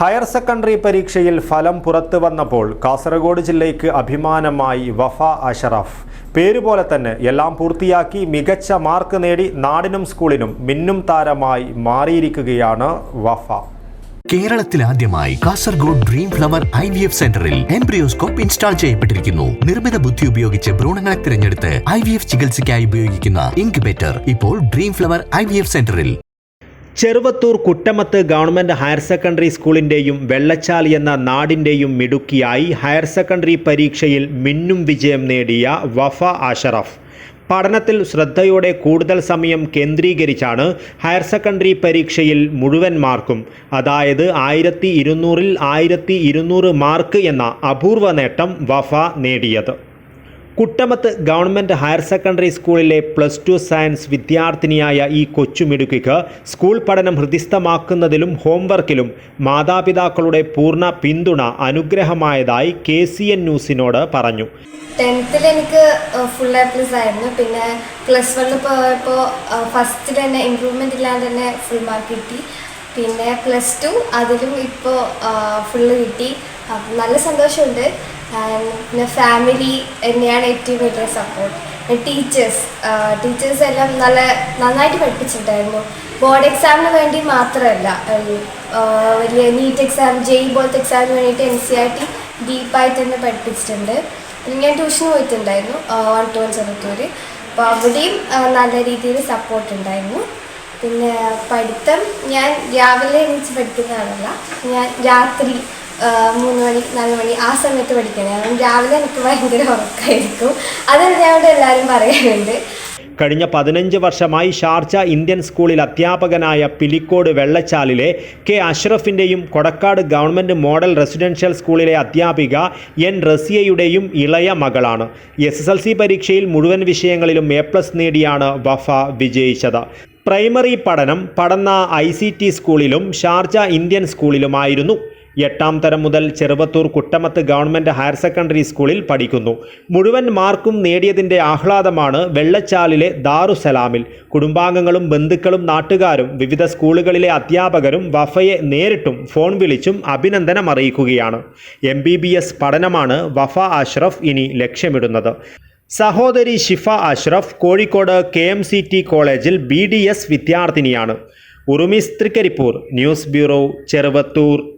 Higher secondary പരീക്ഷയിൽ ഫലം പുറത്തു വന്നപ്പോൾ കാസർഗോഡ് ജില്ലയ്ക്ക് അഭിമാനമായി വഫ അഷറഫ്. പേരുപോലെ തന്നെ എല്ലാം പൂർത്തിയാക്കി മികച്ച മാർക്ക് നേടി നാടിനും സ്കൂളിനും മിന്നും താരമായി മാറിയിരിക്കുകയാണ് വഫ. കേരളത്തിൽ ആദ്യമായി Kasaragod dream flower I V F സെന്ററിൽ എംബ്രിയോസ്കോപ്പ് ഇൻസ്റ്റാൾ ചെയ്യപ്പെട്ടിരിക്കുന്നു. നിർമ്മിത ബുദ്ധി ഉപയോഗിച്ച് ഭ്രൂണങ്ങളെ തിരഞ്ഞെടുത്ത് ഐ വി എഫ് ചികിത്സയ്ക്കായി ഉപയോഗിക്കുന്ന ഇൻക്യുബേറ്റർ ഇപ്പോൾ Dream Flower I V F സെന്ററിൽ Cheruvathur Kuttamath government higher secondary സ്കൂളിന്റെയും Vellachal എന്ന നാടിന്റെയും മിടുക്കിയായി ഹയർ സെക്കൻഡറി പരീക്ഷയിൽ മിന്നും വിജയം നേടിയ വഫ അഷറഫ്. പഠനത്തിൽ ശ്രദ്ധയോടെ കൂടുതൽ സമയം കേന്ദ്രീകരിച്ചാണ് ഹയർ സെക്കൻഡറി പരീക്ഷയിൽ മുഴുവൻ മാർക്കും. അതായത് ആയിരത്തി ഇരുന്നൂറിൽ ആയിരത്തി ഇരുന്നൂറ് മാർക്ക് എന്ന അപൂർവ നേട്ടം വഫ നേടിയത്. കുട്ടമത്ത് ഗവൺമെന്റ് ഹയർ സെക്കൻഡറി സ്കൂളിലെ പ്ലസ് ടു സയൻസ് വിദ്യാർത്ഥിനിയായ ഈ കൊച്ചുമിടുക്കിക്ക് സ്കൂൾ പഠനം ഹൃദിസ്ഥമാക്കുന്നതിലും ഹോംവർക്കിലും മാതാപിതാക്കളുടെ പൂർണ പിന്തുണ അനുഗ്രഹമായതായി കെ സി എൻ ന്യൂസിനോട് പറഞ്ഞു. ടെൻത്തിൽ എനിക്ക് ഫുൾ എ പ്ലസ് ആയിരുന്നു. പിന്നെ പ്ലസ് വണ്ണിൽ പോയപ്പോൾ ഫസ്റ്റ് തന്നെ ഇമ്പ്രൂവ്മെന്റ് ഇല്ലാതെ തന്നെ ഫുൾ മാർക്ക് കിട്ടി. പിന്നെ പ്ലസ് ടു അതിലും ഇപ്പോൾ ഫുള്ള് കിട്ടി. അപ്പം നല്ല സന്തോഷമുണ്ട്. പിന്നെ ഫാമിലി എന്നെയാണ് ഏറ്റവും വലിയ സപ്പോർട്ട് ടീച്ചേഴ്സ് ടീച്ചേഴ്സ് എല്ലാം നല്ല നന്നായിട്ട് പഠിപ്പിച്ചിട്ടുണ്ടായിരുന്നു. ബോർഡ് എക്സാമിന് വേണ്ടി മാത്രമല്ല വലിയ നീറ്റ് എക്സാം ജെയ് പോലത്തെ എക്സാമിന് വേണ്ടിയിട്ട് എൻ സി ആർ ടി ഡീപ്പായിട്ട് തന്നെ പഠിപ്പിച്ചിട്ടുണ്ട്. ഞാൻ ട്യൂഷന് പോയിട്ടുണ്ടായിരുന്നു വൺ ടു വൺ ചെറുത്തൂർ അപ്പോൾ അവിടെയും നല്ല രീതിയിൽ സപ്പോർട്ട് ഉണ്ടായിരുന്നു. പിന്നെ പഠിത്തം ഞാൻ രാവിലെ എണീച്ച് പഠിക്കുന്ന ആളല്ല ഞാൻ രാത്രി മൂന്ന് മണി നാല് മണി ആ സമയത്ത് പഠിക്കണേ. കാരണം രാവിലെ എനിക്ക് ഭയങ്കര ഉറക്കമായിരിക്കും അത് അവിടെ എല്ലാവരും പറയുന്നുണ്ട്. കഴിഞ്ഞ പതിനഞ്ച് വർഷമായി ഷാർജ ഇന്ത്യൻ സ്കൂളിൽ അധ്യാപകനായ പിലിക്കോട് വെള്ളച്ചാലിലെ കെ അഷ്റഫിന്റെയും കൊടക്കാട് ഗവൺമെന്റ് മോഡൽ റെസിഡൻഷ്യൽ സ്കൂളിലെ അധ്യാപിക എൻ റസിയയുടെയും ഇളയ മകളാണ്. എസ് എസ് എൽ സി പരീക്ഷയിൽ മുഴുവൻ വിഷയങ്ങളിലും എ പ്ലസ് നേടിയാണ് വഫ വിജയിച്ചത്. പ്രൈമറി പഠനം പഠന ഐ സ്കൂളിലും ഷാർജ ഇന്ത്യൻ സ്കൂളിലുമായിരുന്നു. എട്ടാം തരം മുതൽ Cheruvathur Kuttamath government higher secondary സ്കൂളിൽ പഠിക്കുന്നു. മുഴുവൻ മാർക്കും നേടിയതിന്റെ ആഹ്ലാദമാണ് വെള്ളച്ചാലിലെ ദാറുസലാമിൽ. കുടുംബാംഗങ്ങളും ബന്ധുക്കളും നാട്ടുകാരും വിവിധ സ്കൂളുകളിലെ അധ്യാപകരും വഫയെ നേരിട്ടും ഫോൺ വിളിച്ചും അഭിനന്ദനം അറിയിക്കുകയാണ് എം പഠനമാണ് വഫ അഷ്റഫ് ഇനി ലക്ഷ്യമിടുന്നത്. സഹോദരി Shifa Ashraf Kozhikode K M C T കോളേജിൽ ബി ഡി എസ് വിദ്യാർത്ഥിനിയാണ്. ഉറുമിസ് തൃക്കരിപ്പൂർ ന്യൂസ് ബ്യൂറോ ചെറുവത്തൂർ.